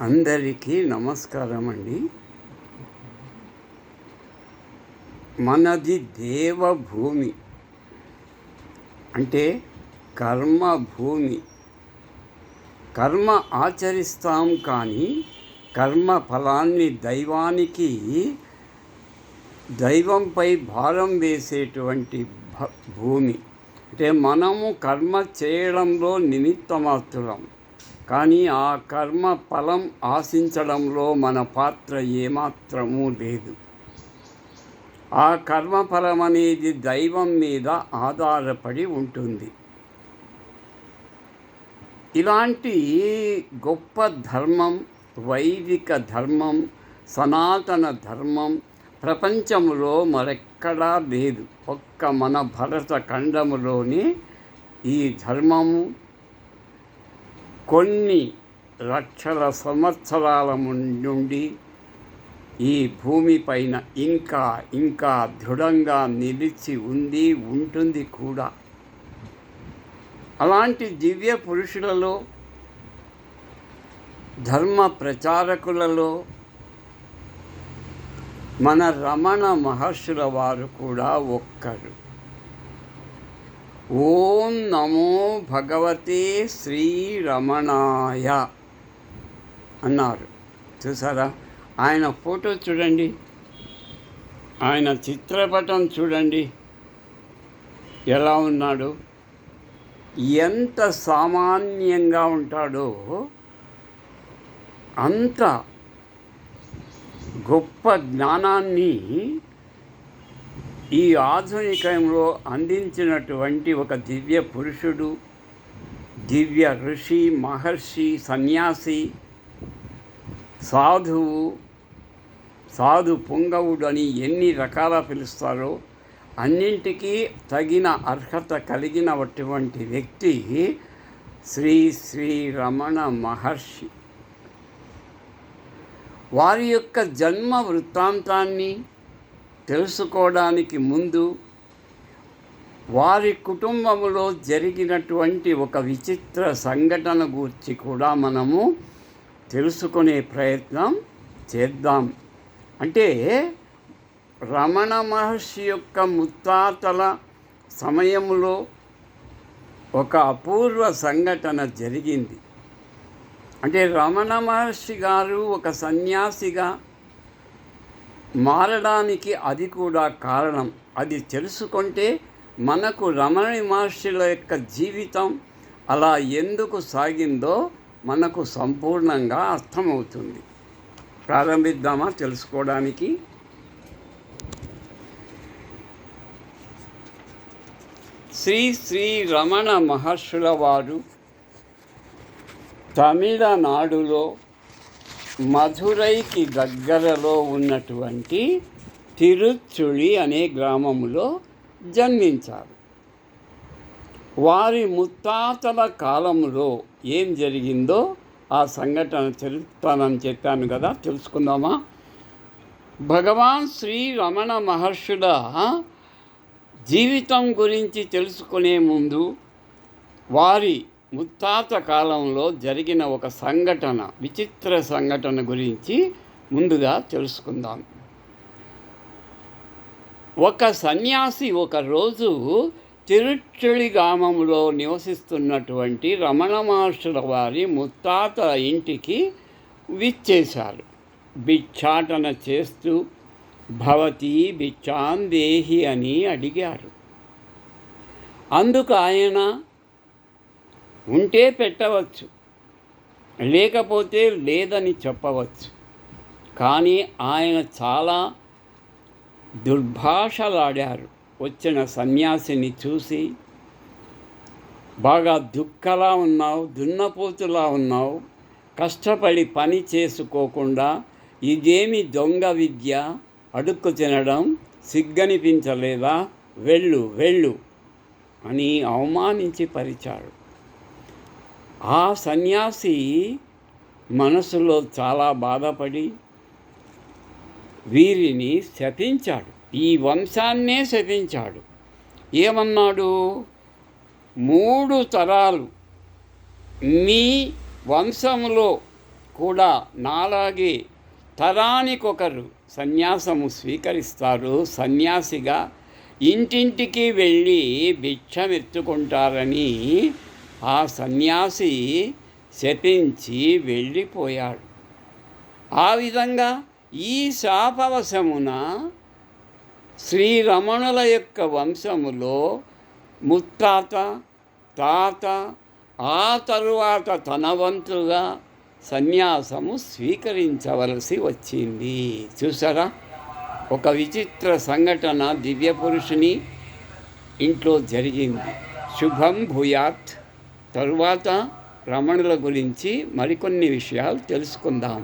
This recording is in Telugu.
అందరికీ నమస్కారం అండి మనది దేవభూమి. అంటే కర్మ భూమి కర్మ ఆచరిస్తాం కానీ కర్మ ఫలాన్ని దైవానికి దైవంపై భారం వేసేటువంటి భ- భూమి. అంటే మనము కర్మ చేయడంలో నిమిత్తమాత్రం. కానీ ఆ కర్మ ఫలం ఆశించడంలో మన పాత్ర ఏమాత్రమూ లేదు. ఆ కర్మఫలం అనేది దైవం మీద ఆధారపడి ఉంటుంది. ఇలాంటి గొప్ప ధర్మం వైదిక ధర్మం సనాతన ధర్మం ప్రపంచంలో మరెక్కడా లేదు. ఒక్క మన భరత ఖండములోనే ఈ ధర్మము కొన్ని లక్షల సంవత్సరాల నుండి ఈ భూమిపైన ఇంకా ఇంకా దృఢంగా నిలిచి ఉంది ఉంటుంది కూడా. అలాంటి దివ్య పురుషులలో ధర్మ ప్రచారకులలో మన రమణ మహర్షుల వారు కూడా ఒక్కరు. ఓం నమో భగవతే శ్రీరమణాయ అన్నారు. చూసారా? ఆయన ఫోటో చూడండి. ఆయన చిత్రపటం చూడండి. ఎలా ఉన్నాడు? ఎంత సామాన్యంగా ఉంటాడో అంత గొప్ప జ్ఞానాన్ని ఈ ఆధునికంలో అందించినటువంటి ఒక దివ్య పురుషుడు దివ్య ఋషి మహర్షి సన్యాసి సాధువు సాధు పొంగవుడు అని ఎన్ని రకాల పిలుస్తారో అన్నింటికీ తగిన అర్హత కలిగినటువంటి వ్యక్తి శ్రీ శ్రీ రమణ మహర్షి. వారి యొక్క జన్మ వృత్తాంతాన్ని తెలుసుకోవడానికి ముందు వారి కుటుంబములో జరిగినటువంటి ఒక విచిత్ర సంఘటన గురించి కూడా మనము తెలుసుకునే ప్రయత్నం చేద్దాం. అంటే రమణ మహర్షి యొక్క ముత్తాతల సమయంలో ఒక అపూర్వ సంఘటన జరిగింది. అంటే రమణ మహర్షి గారు ఒక సన్యాసిగా మారడానికి అది కూడా కారణం. అది తెలుసుకుంటే మనకు రమణి మహర్షుల యొక్క జీవితం అలా ఎందుకు సాగిందో మనకు సంపూర్ణంగా అర్థమవుతుంది. ప్రారంభిద్దామా తెలుసుకోవడానికి? శ్రీ శ్రీ రమణ మహర్షుల వారు తమిళనాడులో మధురైకి దగ్గరలో ఉన్నటువంటి తిరుచుళి అనే గ్రామములో జన్మించారు. వారి ముత్తాతల కాలంలో ఏం జరిగిందో ఆ సంఘటన తెలుపుతానని చెప్పాను కదా తెలుసుకుందామా? భగవాన్ శ్రీ రమణ మహర్షుల జీవితం గురించి తెలుసుకునే ముందు వారి ముత్తాత కాలంలో జరిగిన ఒక సంఘటన విచిత్ర సంఘటన గురించి ముందుగా తెలుసుకుందాం. ఒక సన్యాసి ఒకరోజు తిరుచుళి గ్రామంలో నివసిస్తున్నటువంటి రమణ మహర్షుల వారి ముత్తాత ఇంటికి విచ్చేశారు. భిక్షాటన చేస్తూ భవతి భిక్షాందేహి అని అడిగారు. అందుకు ఆయన ఉంటే పెట్టవచ్చు లేకపోతే లేదని చెప్పవచ్చు. కానీ ఆయన చాలా దుర్భాషలాడారు. వచ్చిన సన్యాసిని చూసి బాగా దుఃఖలా ఉన్నావు దున్నపోతులా ఉన్నావు కష్టపడి పని చేసుకోకుండా ఇదేమి దొంగ విద్య? అడుక్కు తినడం సిగ్గనిపించలేదా? వెళ్ళు వెళ్ళు అని అవమానించి పరిచాడు ఆ సన్యాసి మనసులో చాలా బాధపడి వీరిని శపించాడు. ఈ వంశాన్నే శపించాడు. ఏమన్నాడు? మూడు తరాలు మీ వంశంలో కూడా నాలాగే తరానికొకరు సన్యాసము స్వీకరిస్తారు. సన్యాసిగా ఇంటింటికి వెళ్ళి భిక్షమెత్తుకుంటారని ఆ సన్యాసి శపించి వెళ్ళిపోయాడు. ఆ విధంగా ఈ శాపవశమున శ్రీరమణుల యొక్క వంశములో ముత్తాత తాత ఆ తరువాత తన వంతుగా సన్యాసము స్వీకరించవలసి వచ్చింది. చూసారా? ఒక విచిత్ర సంఘటన దివ్య పురుషుని ఇంట్లో జరిగింది. శుభం భూయాత్. తరువాత రమణుల గురించి మరికొన్ని విషయాలు తెలుసుకుందాం.